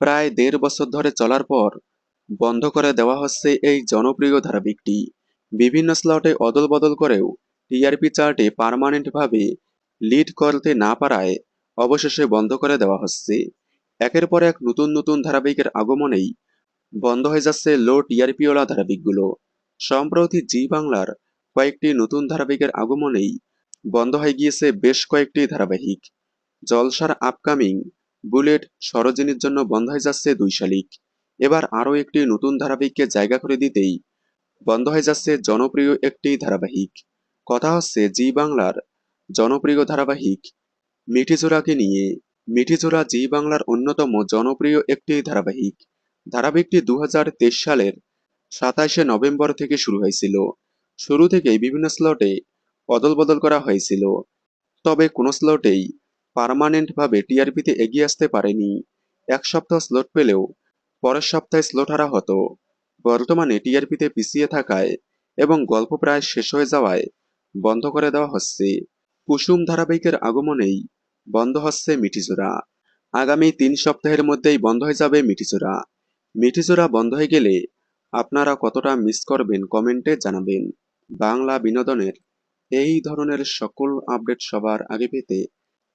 প্রায় দেড় বছর ধরে চলার পর বন্ধ করে দেওয়া হচ্ছে এই জনপ্রিয় ধারাবাহিকটি। বিভিন্ন স্লটে অদল বদল করেও টিআরপি চার্টে পার্মানেন্টভাবে লিড করতে না পারায় অবশেষে বন্ধ করে দেওয়া হচ্ছে। একের পর এক নতুন নতুন ধারাবাহিকের আগমনেই বন্ধ হয়ে যাচ্ছে লো টিআরপিওলা ধারাবাহিকগুলো। সম্প্রতি জি বাংলার কয়েকটি নতুন ধারাবাহিকের আগমনেই বন্ধ হয়ে গিয়েছে বেশ কয়েকটি ধারাবাহিক। জলসার আপকামিং বুলেট সরোজিনীর জন্য বন্ধ হয়ে যাচ্ছে দুই শালিক। এবার আরও একটি নতুন ধারাবাহিককে জায়গা করে দিতেই বন্ধ হয়ে যাচ্ছে জনপ্রিয় একটি ধারাবাহিক। কথা হচ্ছে জি বাংলার জনপ্রিয় ধারাবাহিক মিঠিজোড়াকে নিয়ে। মিঠিজোড়া জি বাংলার অন্যতম জনপ্রিয় একটি ধারাবাহিক। ধারাবাহিকটি দু হাজার তেইশ সালের সাতাশে নভেম্বর থেকে শুরু হয়েছিল। শুরু থেকেই বিভিন্ন স্লটে অদল বদল করা হয়েছিল। তবে কোনো স্লটেই পার্মানেন্টভাবে টিআরপিতে এগিয়ে আসতে পারেনি। এক সপ্তাহ স্লট পেলেও পরের সপ্তাহে স্লট হারা হতো। বর্তমানে টিআরপিতে পিছিয়ে থাকায় এবং গল্প প্রায় শেষ হয়ে যাওয়ায় বন্ধ করে দেওয়া হচ্ছে। কুসুম ধারাবাহিকের আগমনেই বন্ধ হচ্ছে মিঠিজোড়া। আগামী তিন সপ্তাহের মধ্যেই বন্ধ হয়ে যাবে মিঠিজোড়া। মিঠিজোড়া বন্ধ হয়ে গেলে আপনারা কতটা মিস করবেন কমেন্টে জানাবেন। বাংলা বিনোদনের এই ধরনের সকল আপডেট সবার আগে পেতে